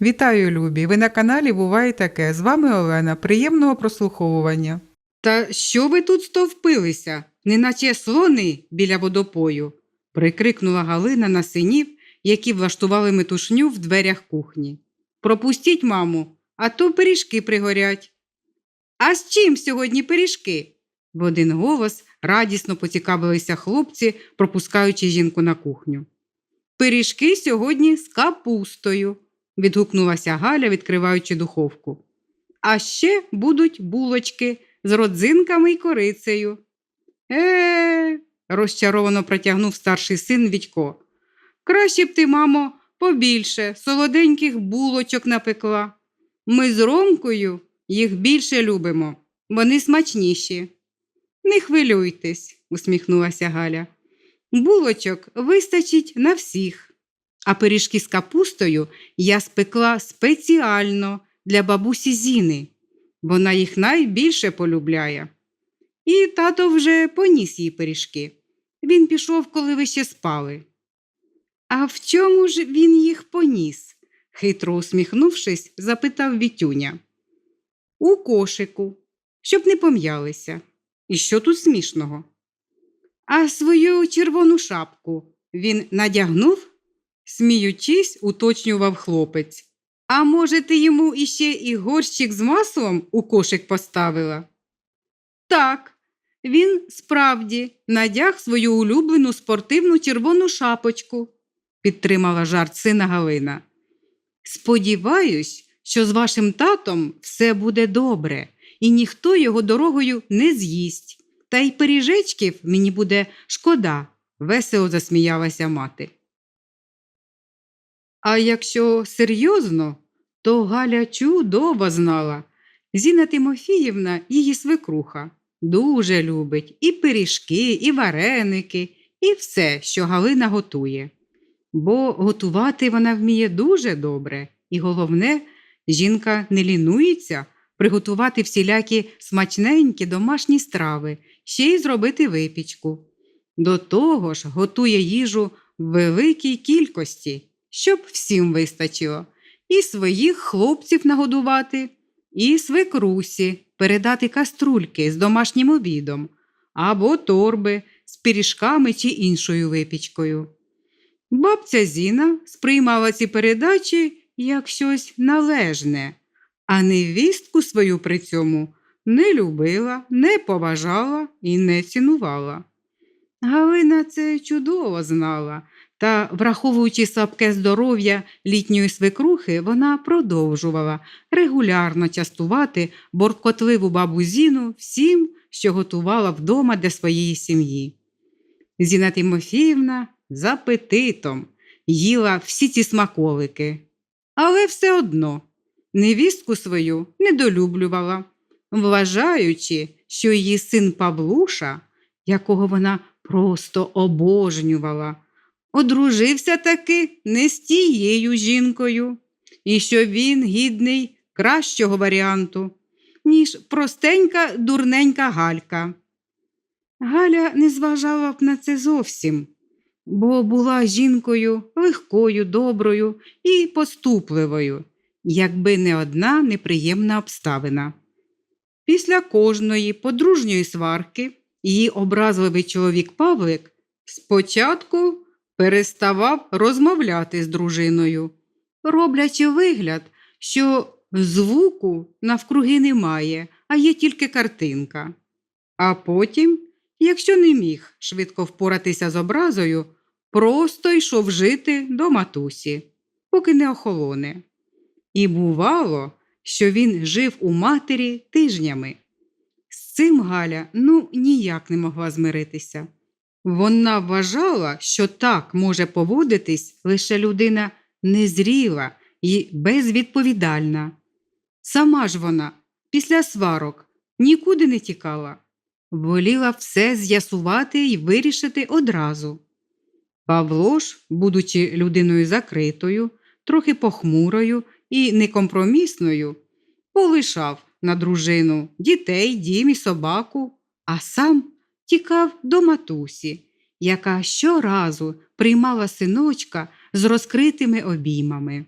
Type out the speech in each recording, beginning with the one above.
Вітаю, любі! Ви на каналі Буває таке. З вами Олена. Приємного прослуховування. Та що ви тут стовпилися, неначе слони біля водопою? прикрикнула Галина на синів, які влаштували метушню в дверях кухні. Пропустіть, маму, а то пиріжки пригорять. А з чим сьогодні пиріжки? В один голос радісно поцікавилися хлопці, пропускаючи жінку на кухню. Пиріжки сьогодні з капустою, відгукнулася Галя, відкриваючи духовку. А ще будуть булочки з родзинками й корицею. Е, розчаровано протягнув старший син Відько. Краще б ти, мамо, побільше солоденьких булочок напекла. Ми з Ромкою їх більше любимо, вони смачніші. Не хвилюйтесь, усміхнулася Галя. Булочок вистачить на всіх. А пиріжки з капустою я спекла спеціально для бабусі Зіни. Вона їх найбільше полюбляє. І тато вже поніс їй пиріжки. Він пішов, коли ви ще спали. А в чому ж він їх поніс? хитро усміхнувшись, запитав Вітюня. У кошику, щоб не пом'ялися. І що тут смішного? А свою червону шапку він надягнув? Сміючись, уточнював хлопець. А може, ти йому іще і горщик з маслом у кошик поставила? Так, він справді надяг свою улюблену спортивну червону шапочку, підтримала жарт сина Галина. Сподіваюсь, що з вашим татом все буде добре, і ніхто його дорогою не з'їсть. Та й пиріжечків мені буде шкода, весело засміялася мати. А якщо серйозно, то Галя чудово знала. Зіна Тимофіївна, її свекруха, дуже любить і пиріжки, і вареники, і все, що Галина готує. Бо готувати вона вміє дуже добре, і головне, жінка не лінується приготувати всілякі смачненькі домашні страви, ще й зробити випічку. До того ж, готує їжу в великій кількості, щоб всім вистачило, і своїх хлопців нагодувати, і свекрусі передати каструльки з домашнім обідом, або торби з пиріжками чи іншою випічкою. Бабця Зіна сприймала ці передачі як щось належне, а невістку свою при цьому не любила, не поважала і не цінувала. Галина це чудово знала, та, враховуючи слабке здоров'я літньої свекрухи, вона продовжувала регулярно частувати борткотливу бабу Зіну всім, що готувала вдома для своєї сім'ї. Зіна Тимофіївна з апетитом їла всі ці смаколики, але все одно невістку свою недолюблювала, вважаючи, що її син Павлуша, якого вона просто обожнювала, одружився таки не з тією жінкою, і що він гідний кращого варіанту, ніж простенька дурненька Галька. Галя не зважала б на це зовсім, бо була жінкою легкою, доброю і поступливою, якби не одна неприємна обставина. Після кожної подружньої сварки її образливий чоловік Павлик спочатку переставав розмовляти з дружиною, роблячи вигляд, що звуку навкруги немає, а є тільки картинка. А потім, якщо не міг швидко впоратися з образою, просто йшов жити до матусі, поки не охолоне. І бувало, що він жив у матері тижнями. З цим Галя ну ніяк не могла змиритися. Вона вважала, що так може поводитись лише людина незріла і безвідповідальна. Сама ж вона після сварок нікуди не тікала, воліла все з'ясувати і вирішити одразу. Павло ж, будучи людиною закритою, трохи похмурою і некомпромісною, полишав на дружину дітей, дім і собаку, а сам тікав до матусі, яка щоразу приймала синочка з розкритими обіймами.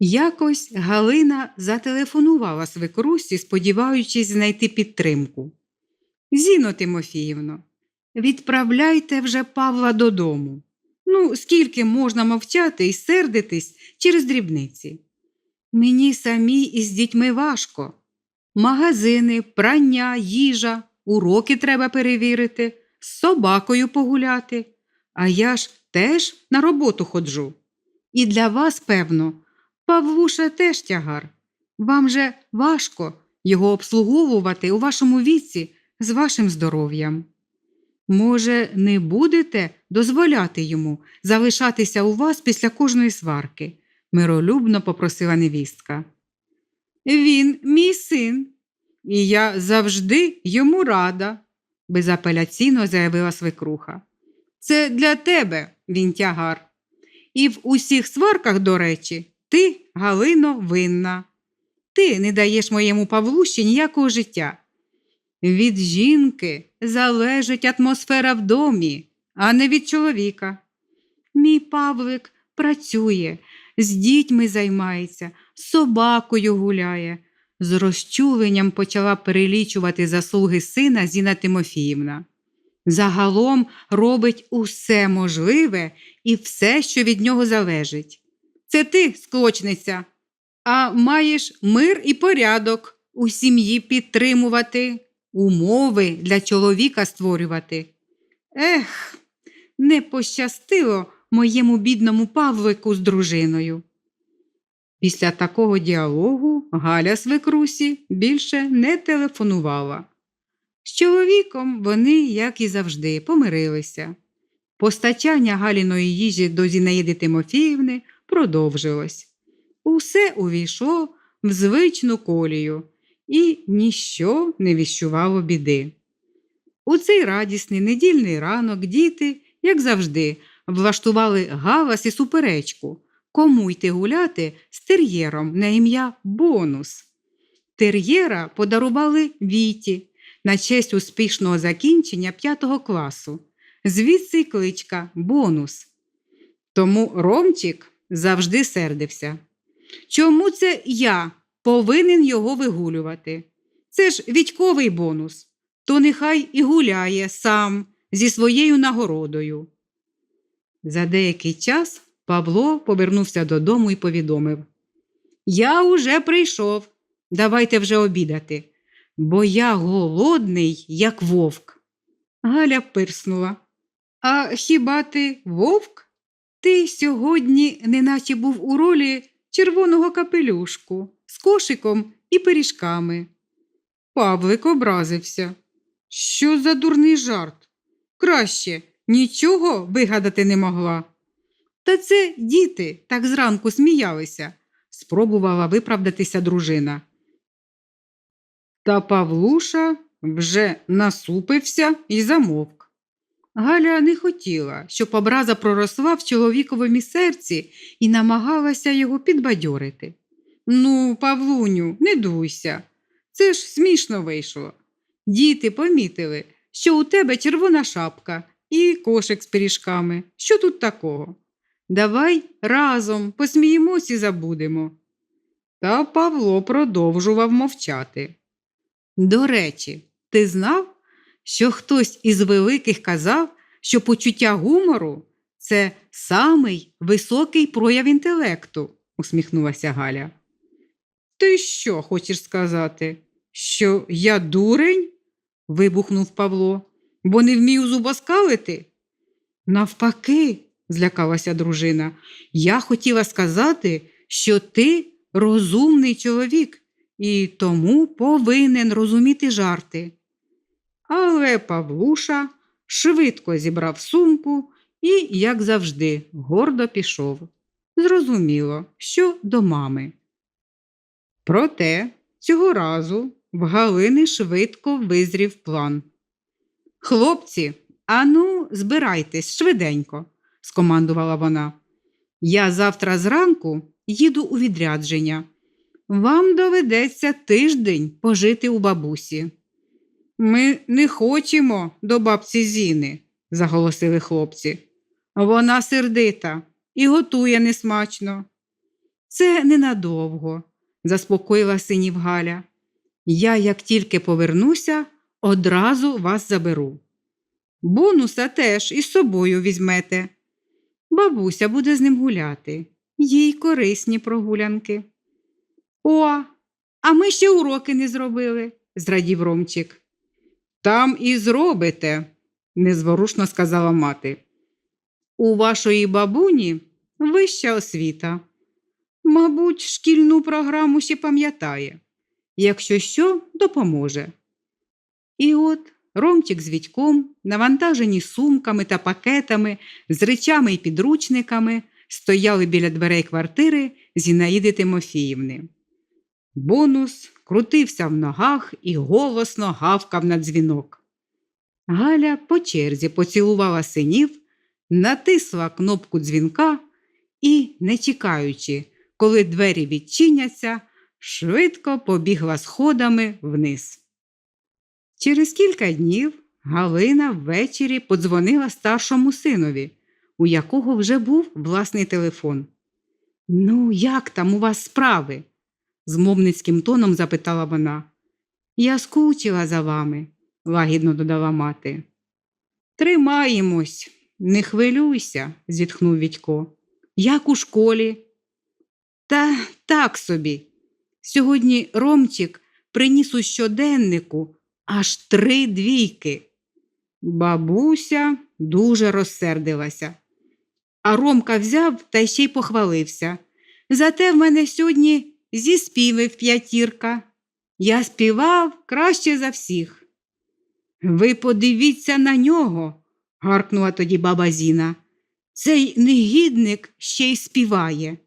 Якось Галина зателефонувала свекрусі, сподіваючись знайти підтримку. Зіно Тимофіївно, відправляйте вже Павла додому. Ну, скільки можна мовчати і сердитись через дрібниці? Мені самій із дітьми важко. Магазини, прання, їжа, уроки треба перевірити, з собакою погуляти. А я ж теж на роботу ходжу. І для вас, певно, Павлуша теж тягар. Вам же важко його обслуговувати у вашому віці з вашим здоров'ям. Може, не будете дозволяти йому залишатися у вас після кожної сварки? миролюбно попросила невістка. Він мій син, і я завжди йому рада, безапеляційно заявила свекруха. Це для тебе він тягар. І в усіх сварках, до речі, ти, Галино, винна. Ти не даєш моєму Павлущі ніякого життя. Від жінки залежить атмосфера в домі, а не від чоловіка. Мій Павлик працює, з дітьми займається, з собакою гуляє. З розчуленням почала перелічувати заслуги сина Зіна Тимофіївна. Загалом робить усе можливе і все, що від нього залежить. Це ти, склочниця, а маєш мир і порядок у сім'ї підтримувати, умови для чоловіка створювати. Ех, не пощастило моєму бідному Павлику з дружиною. Після такого діалогу Галя свекрусі більше не телефонувала. З чоловіком вони, як і завжди, помирилися. Постачання Галіної їжі до Зінаїди Тимофіївни продовжилось. Усе увійшло в звичну колію, і ніщо не віщувало біди. У цей радісний недільний ранок діти, як завжди, влаштували галас і суперечку, кому йти гуляти з тер'єром на ім'я Бонус. Тер'єра подарували Віті на честь успішного закінчення п'ятого класу. Звідси й кличка Бонус. Тому Ромчик завжди сердився. Чому це я повинен його вигулювати? Це ж відьковий бонус, то нехай і гуляє сам зі своєю нагородою. За деякий час Павло повернувся додому і повідомив Я уже прийшов. Давайте вже обідати, бо я голодний, як вовк. Галя пирснула. А хіба ти вовк? Ти сьогодні неначе був у ролі червоного капелюшку з кошиком і пиріжками. Павлик образився. Що за дурний жарт? Краще нічого вигадати не могла. Та це діти так зранку сміялися, спробувала виправдатися дружина. Та Павлуша вже насупився і замовк. Галя не хотіла, щоб образа проросла в чоловіковому серці і намагалася його підбадьорити. Ну, Павлуню, не дуйся. Це ж смішно вийшло. Діти помітили, що у тебе червона шапка і кошик з пиріжками. Що тут такого? Давай разом посміємось і забудемо. Та Павло продовжував мовчати. До речі, ти знав, що хтось із великих казав, що почуття гумору це самий високий прояв інтелекту, усміхнулася Галя. Ти що хочеш сказати? Що я дурень? вибухнув Павло, бо не вмію зубоскалити? Навпаки, злякалася дружина, я хотіла сказати, що ти розумний чоловік і тому повинен розуміти жарти. Але Павлуша швидко зібрав сумку і, як завжди, гордо пішов. Зрозуміло, що до мами. Проте цього разу в Галини швидко визрів план. Хлопці, ану, збирайтесь швиденько, скомандувала вона. Я завтра зранку їду у відрядження. Вам доведеться тиждень пожити у бабусі. Ми не хочемо до бабці Зіни, заголосили хлопці. Вона сердита і готує несмачно. Це ненадовго, заспокоїла синів Галя. Я, як тільки повернуся, одразу вас заберу. Бонуса теж із собою візьмете. Бабуся буде з ним гуляти, їй корисні прогулянки. О, а ми ще уроки не зробили, зрадів Ромчик. Там і зробите, незворушно сказала мати. У вашої бабуні вища освіта. Мабуть, шкільну програму ще пам'ятає. Якщо що, допоможе. І от Ромчик з Вітьком, навантажені сумками та пакетами, з речами і підручниками, стояли біля дверей квартири Зінаїди Тимофіївни. Бонус крутився в ногах і голосно гавкав на дзвінок. Галя по черзі поцілувала синів, натисла кнопку дзвінка і, не чекаючи, коли двері відчиняться, швидко побігла сходами вниз. Через кілька днів Галина ввечері подзвонила старшому синові, у якого вже був власний телефон. Ну, як там у вас справи? змовницьким тоном запитала вона. Я скучила за вами, лагідно додала мати. Тримаємось, не хвилюйся, зітхнув Відько. Як у школі? Та так собі. Сьогодні Ромчик приніс у щоденнику аж три двійки. Бабуся дуже розсердилася. А Ромка взяв та ще й похвалився. Зате в мене сьогодні зі співів п'ятірка. Я співав краще за всіх. Ви подивіться на нього, гаркнула тоді баба Зіна. Цей негідник ще й співає.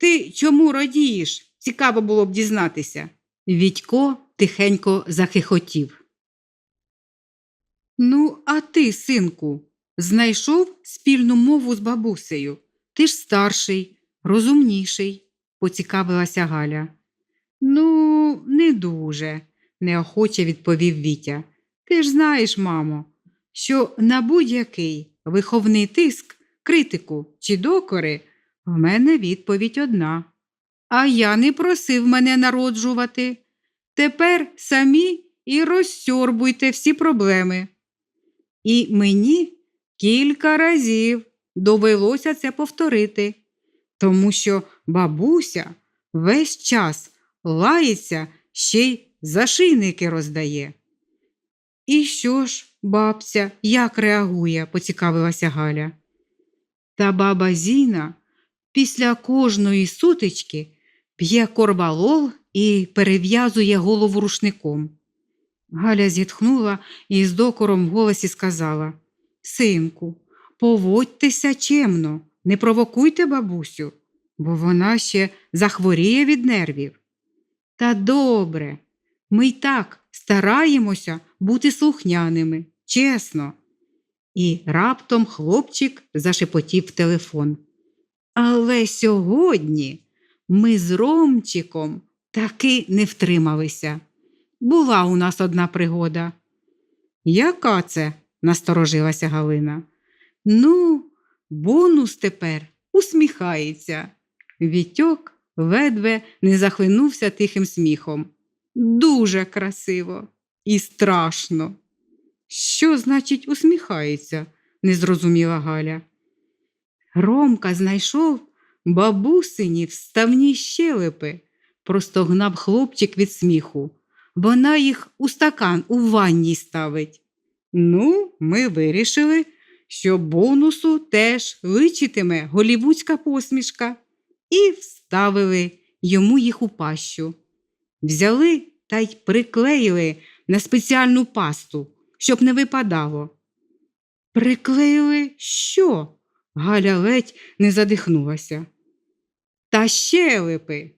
Ти чому радієш? Цікаво було б дізнатися. Відько тихенько захихотів. Ну, а ти, синку, знайшов спільну мову з бабусею. Ти ж старший, розумніший, поцікавилася Галя. Ну, не дуже, неохоче відповів Вітя. Ти ж знаєш, мамо, що на будь-який виховний тиск, критику чи докори в мене відповідь одна. А я не просив мене народжувати. Тепер самі і розсьорбуйте всі проблеми. І мені кілька разів довелося це повторити, тому що бабуся весь час лається, ще й зашийники роздає. І що ж, бабця, як реагує? поцікавилася Галя. Та баба Зіна після кожної сутички п'є корбалол і перев'язує голову рушником. Галя зітхнула і з докором в голосі сказала Синку, поводьтеся чемно, не провокуйте бабусю, бо вона ще захворіє від нервів. Та добре, ми й так стараємося бути слухняними, чесно. І раптом хлопчик зашепотів телефон. Але сьогодні ми з Ромчиком таки не втрималися. Була у нас одна пригода. Яка це? насторожилася Галина. Ну, бонус тепер усміхається. Вітьок ледве не захлинувся тихим сміхом. Дуже красиво і страшно. Що значить усміхається? не зрозуміла Галя. Ромка знайшов бабусині вставні щелепи, простогнав хлопчик від сміху. Вона їх у стакан у ванні ставить. Ну, ми вирішили, що бонусу теж личитиме голівудська посмішка, і вставили йому їх у пащу. Взяли та й приклеїли на спеціальну пасту, щоб не випадало. Приклеїли що? Галя ледь не задихнулася. Та щелепи.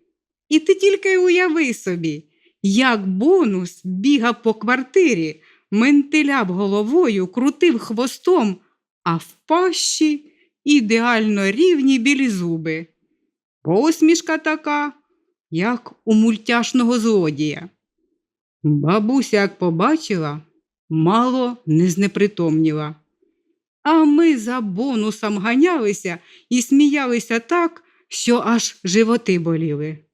І ти тільки уяви собі, як бонус бігав по квартирі, ментиляв головою, крутив хвостом, а в пащі ідеально рівні білі зуби. Посмішка така, як у мультяшного злодія. Бабуся, як побачила, мало не знепритомніла. А ми за бонусом ганялися і сміялися так, що аж животи боліли.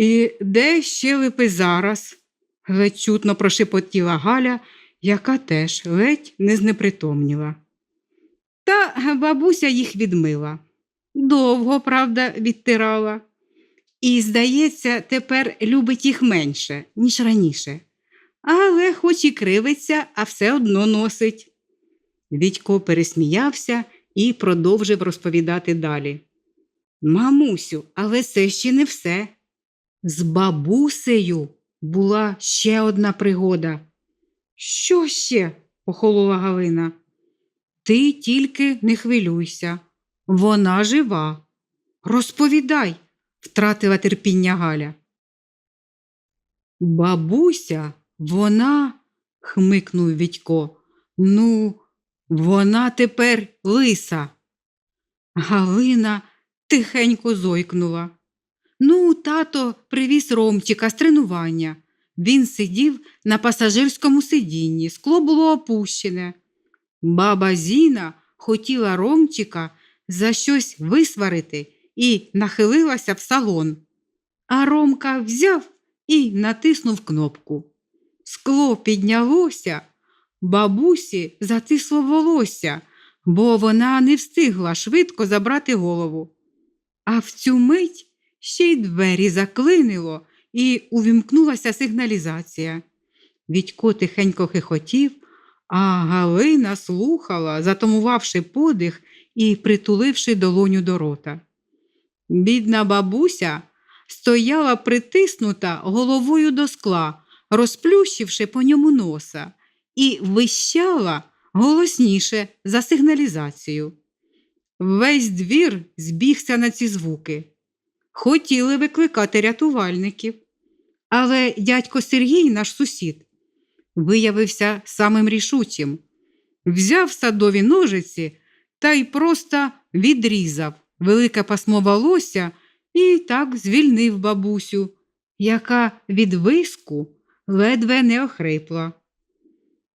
І де щелепи зараз? ледь чутно прошепотіла Галя, яка теж ледь не знепритомніла. Та бабуся їх відмила. Довго, правда, відтирала. І, здається, тепер любить їх менше, ніж раніше. Але хоч і кривиться, а все одно носить. Відько пересміявся і продовжив розповідати далі. Мамусю, але це ще не все. З бабусею була ще одна пригода. Що ще? похолола Галина. Ти тільки не хвилюйся. Вона жива. Розповідай, втратила терпіння Галя. Бабуся, вона, хмикнув Відько. Ну, вона тепер лиса. Галина тихенько зойкнула. Ну, тато привіз Ромчика з тренування. Він сидів на пасажирському сидінні, скло було опущене. Баба Зіна хотіла Ромчика за щось висварити і нахилилася в салон. А Ромка взяв і натиснув кнопку. Скло піднялося, бабусі затисло волосся, бо вона не встигла швидко забрати голову. А в цю мить ще й двері заклинило, і увімкнулася сигналізація. Відько тихенько хихотів, а Галина слухала, затамувавши подих і притуливши долоню до рота. Бідна бабуся стояла притиснута головою до скла, розплющивши по ньому носа, і вищала голосніше за сигналізацію. Весь двір збігся на ці звуки. Хотіли викликати рятувальників. Але дядько Сергій, наш сусід, виявився самим рішучим. Взяв садові ножиці та й просто відрізав велике пасмо волосся і так звільнив бабусю, яка від виску ледве не охрипла.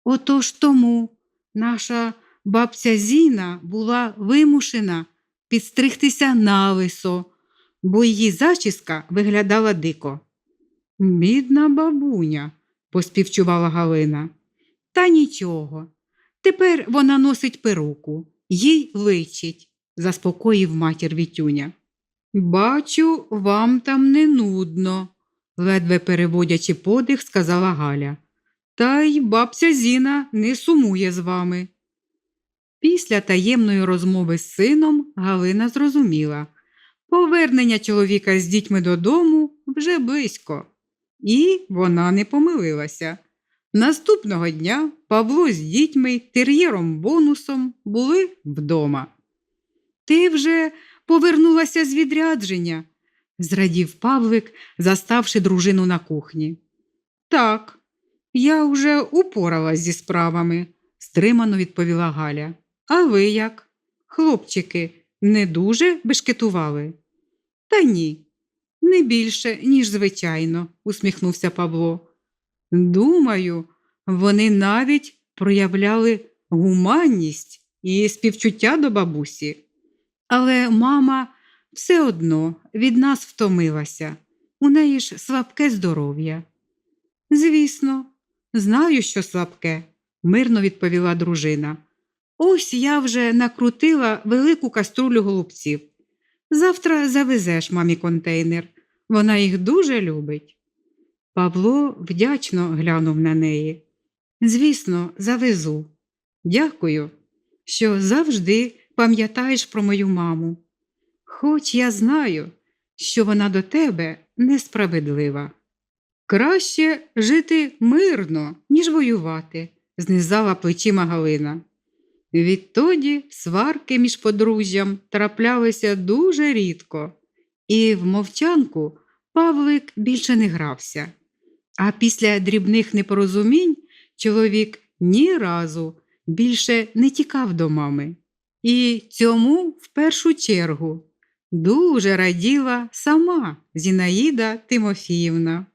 Отож тому наша бабця Зіна була вимушена підстригтися налисо, бо її зачіска виглядала дико. Бідна бабуня, поспівчувала Галина. Та нічого. Тепер вона носить перуку, їй личить, заспокоїв матір Вітюня. Бачу, вам там не нудно, ледве переводячи подих, сказала Галя. Та й бабця Зіна не сумує з вами. Після таємної розмови з сином Галина зрозуміла повернення чоловіка з дітьми додому вже близько, і вона не помилилася. Наступного дня Павло з дітьми, тер'єром бонусом були вдома. Ти вже повернулася з відрядження, зрадів Павлик, заставши дружину на кухні. Так, я вже упоралась зі справами, стримано відповіла Галя. А ви як? Хлопчики, не дуже бешкетували? Та ні, не більше, ніж звичайно, усміхнувся Павло. Думаю, вони навіть проявляли гуманність і співчуття до бабусі. Але мама все одно від нас втомилася. У неї ж слабке здоров'я. Звісно, знаю, що слабке, мирно відповіла дружина. Ось я вже накрутила велику каструлю голубців. Завтра завезеш мамі контейнер. Вона їх дуже любить. Павло вдячно глянув на неї. Звісно, завезу. Дякую, що завжди пам'ятаєш про мою маму. Хоч я знаю, що вона до тебе несправедлива. Краще жити мирно, ніж воювати, знизала плечима Галина. Відтоді сварки між подружжям траплялися дуже рідко, і в мовчанку Павлик більше не грався. А після дрібних непорозумінь чоловік ні разу більше не тікав до мами. І цьому в першу чергу дуже раділа сама Зінаїда Тимофіївна.